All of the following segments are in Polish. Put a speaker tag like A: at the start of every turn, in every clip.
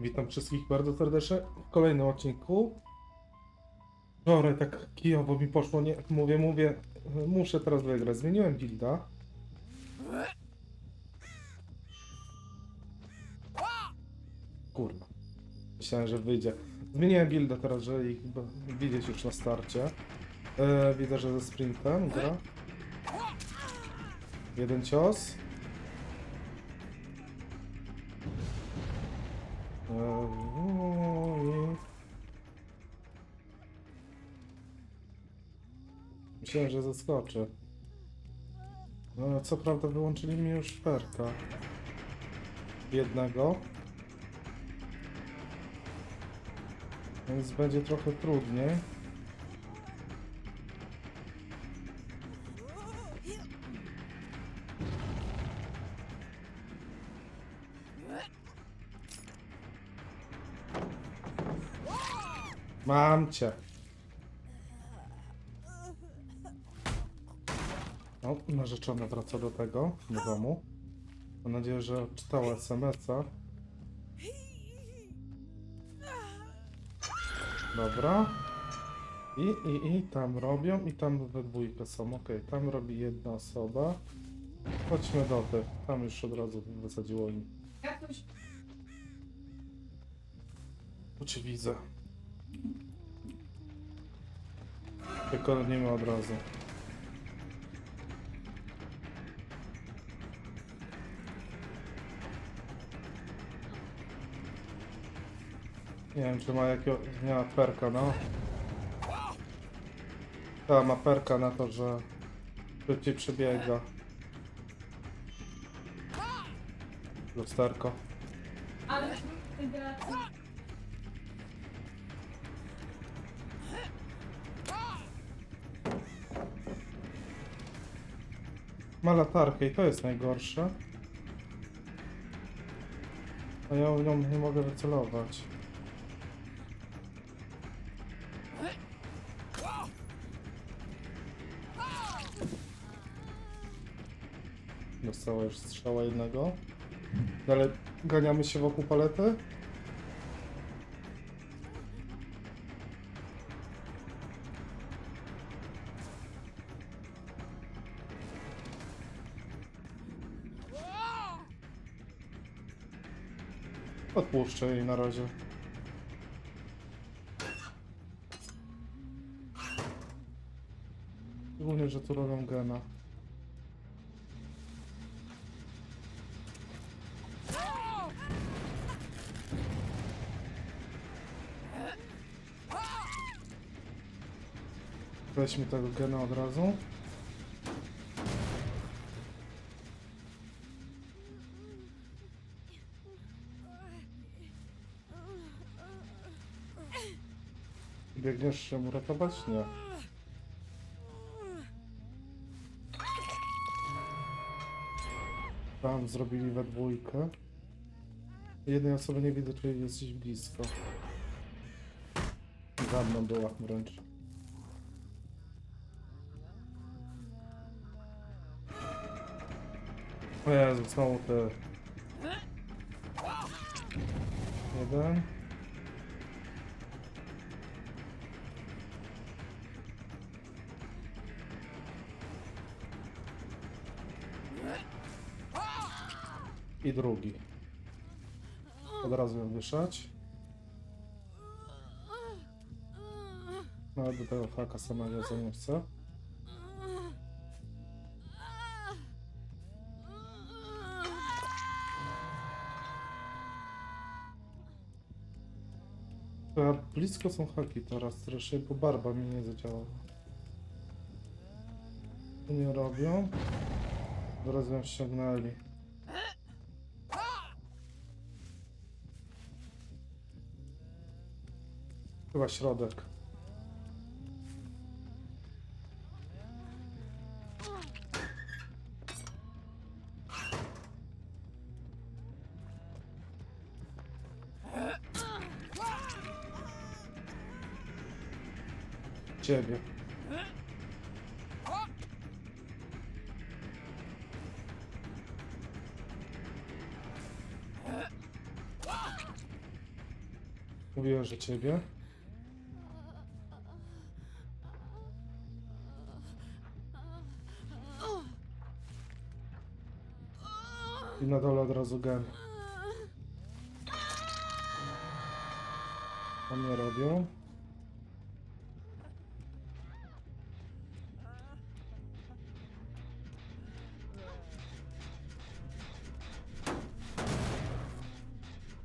A: Witam wszystkich bardzo serdecznie w kolejnym odcinku. Dobra, tak kijowo mi poszło, nie, mówię, mówię, muszę teraz wygrać. Zmieniłem builda. Kurwa. Myślałem, że wyjdzie. Zmieniłem builda teraz, że ich widzieć już na starcie. E, widzę, że ze sprintem gra. Jeden cios. Myślałem, że zaskoczy. No, co prawda wyłączyli mi już perka. Jednego. Więc będzie trochę trudniej. Mam cię. O, narzeczona wraca do tego, do domu. Mam nadzieję, że czytała SMS-a. Dobra. I, i, i tam robią, i tam we dwójkę są. Okej, tam robi jedna osoba. Chodźmy do tych. Tam już od razu wysadziło im. Tu cię widzę. Wykonujemy od razu. Nie wiem, czy ma jakiego... miała perka, no. Ta ma perka na to, że szybciej przebiega. Lusterko.
B: ale
A: Ma latarkę i to jest najgorsze. A ja w nią nie mogę wycelować. Dostała już strzała jednego. Dalej ganiamy się wokół palety. Odpuszczę jej na razie. Szczególnie, że tu robią gena. Weźmy tego gena od razu. Biegniesz się mu ratować? Nie. Tam zrobili we dwójkę. Jednej osoby nie widzę, czy jest gdzieś blisko. Mną była wręcz. O Jezu, znowu te... Jeden. I drugi. Od razu ją wieszać. No do tego haka samego co nie chcę. A blisko są haki teraz strasznie, bo barba mi nie zadziałała. Nie robią? Zaraz ją ściągnęli. Chyba środek. Ciebie. Mówiłem, że ciebie. Na dole od razu gen. Oni nie robią.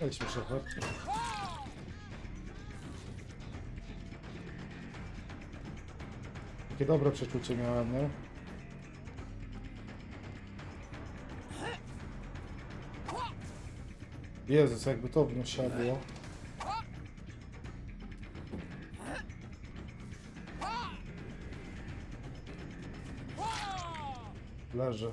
A: Wejdźmy szefet. Takie dobre przeczucie miałem, nie? Jezus, jakby to w nią siadło. Leży.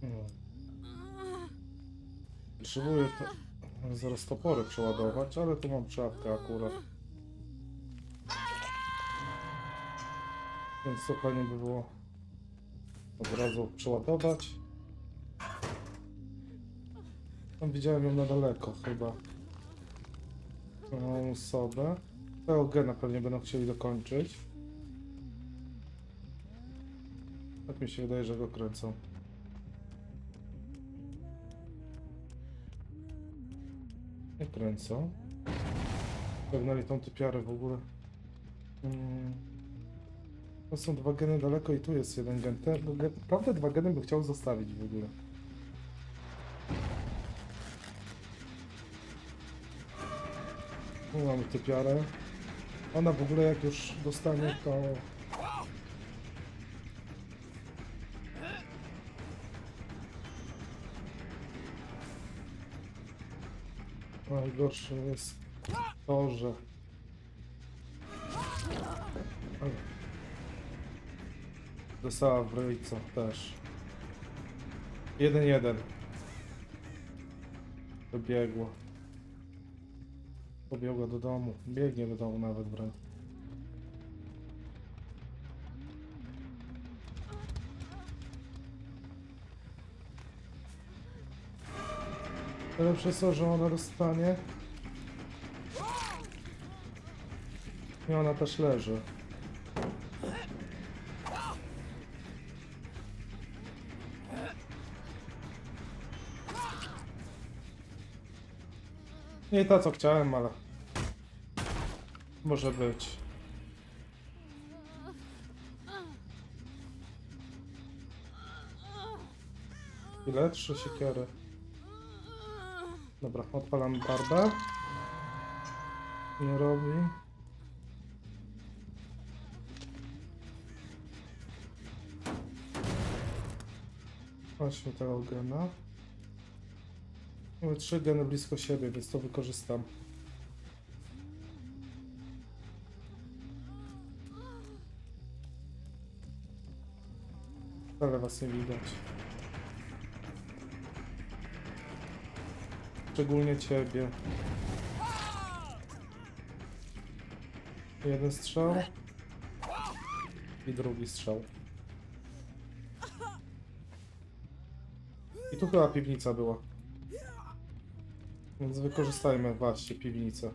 A: Hmm. Potrzebuję to, zaraz topory przeładować, ale tu mam czapkę akurat. Więc to fajnie by było od razu przeładować. Tam widziałem ją na daleko chyba. Tą osobę. Tego gena pewnie będą chcieli dokończyć. Tak mi się wydaje, że go kręcą. Nie kręcą. Pewnali tą typiarę w ogóle. Mm. To są dwa geny daleko i tu jest jeden gen. Te, prawda dwa geny by chciał zostawić w ogóle. Tu mamy typiarę. Ona w ogóle jak już dostanie to... Najgorsze jest to, że... Dostała w ryjca też. 1-1. Wybiegła. Pobiegła do domu. Biegnie do domu nawet. Ale przez to, że ona dostanie. I ona też leży. Nie to co chciałem, ale może być. Ile? Trzy siekiery. Dobra, odpalam barbę. Nie robi. Właśnie tego. Mamy trzy geny blisko siebie, więc to wykorzystam. Ale was nie widać. Szczególnie ciebie. Jeden strzał. I drugi strzał. I tu chyba piwnica była. Więc wykorzystajmy właśnie piwnicę.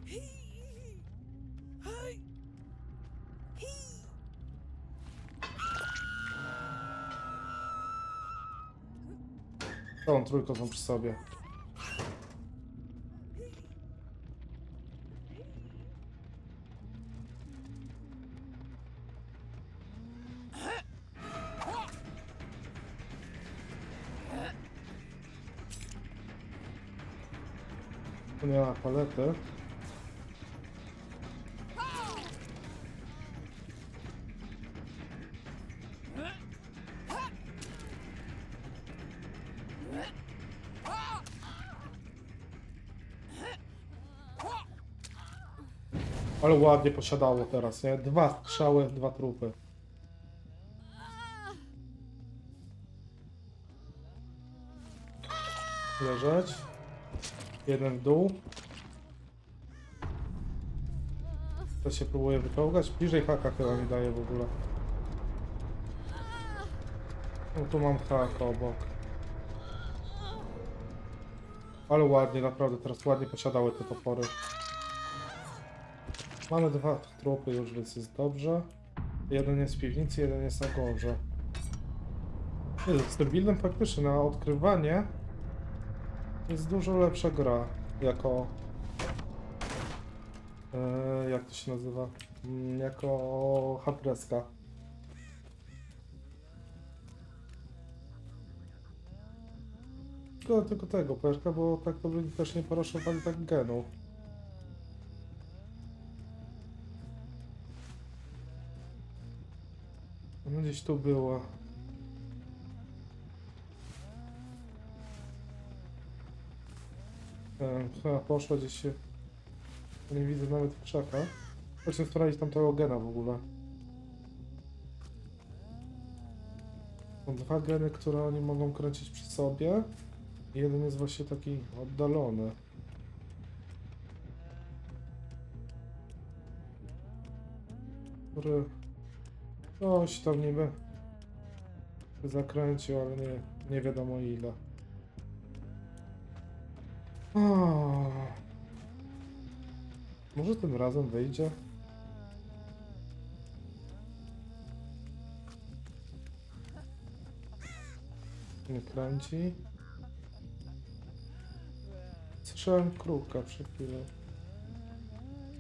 A: Całą trójką są przy sobie. Ma palety. Ale ładnie posiadało teraz, nie? Dwa strzały, dwa trupy. Leżeć. Jeden w dół. To się próbuje wyciągać. Bliżej haka chyba mi daje w ogóle. No tu mam hak obok. Ale ładnie, naprawdę, teraz ładnie posiadały te topory. Mamy dwa trupy już, więc jest dobrze. Jeden jest w piwnicy, jeden jest na górze. Z tym buildem faktycznie na odkrywanie jest dużo lepsza gra. Jako... E, jak to się nazywa? Mm, Jako hardreska. Tylko, tylko tego, Peszka, bo tak to by też nie poraszowali tak genów. No gdzieś tu była. Chyba poszła gdzieś się... Nie widzę nawet w krzakach. Chodźmy sprawdzić tamtego gena w ogóle. Są dwa geny, które oni mogą kręcić przy sobie. Jeden jest właśnie taki oddalony. Który coś tam niby zakręcił, ale nie, nie wiadomo ile. O. Może tym razem wyjdzie? Nie kręci. Słyszałem kruka przed chwilą.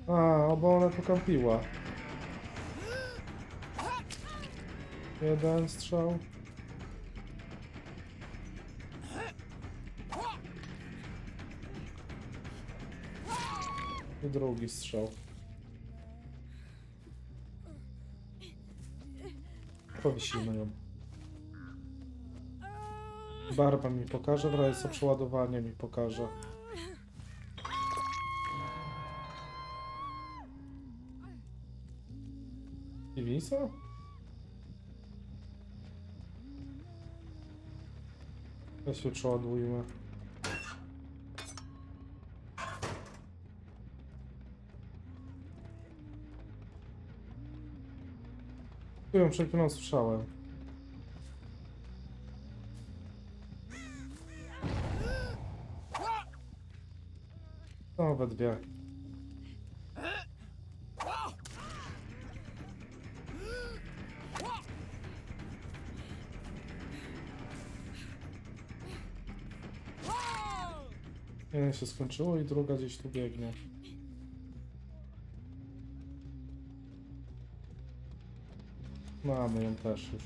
A: A, bo ona tu kampiła. Jeden strzał. Drugi strzał. Powisimy ją. Barba mi pokaże, w razie co przeładowanie mi pokaże. Piwnica? Weź się przeładujmy. Ją przed słyszałem. No, we dwie. Jeden się skończyło i druga gdzieś tu biegnie. Mamy ją też już.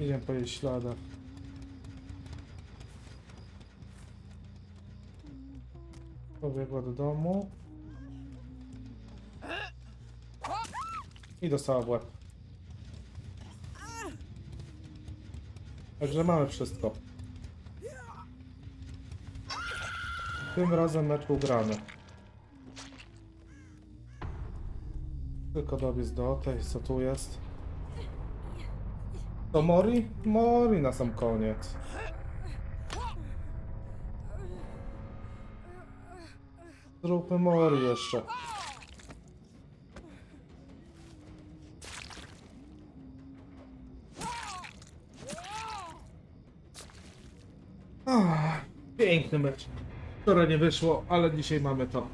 A: Idziemy po jej śladach. Pobiegła do domu. I dostała w łeb. Także mamy wszystko. Tym razem mecz ugrany. Tylko dobiec do tej, co tu jest. To Mori? Mori na sam koniec. Zróbmy Mori jeszcze. Piękny mecz. Wczoraj nie wyszło, ale dzisiaj mamy to.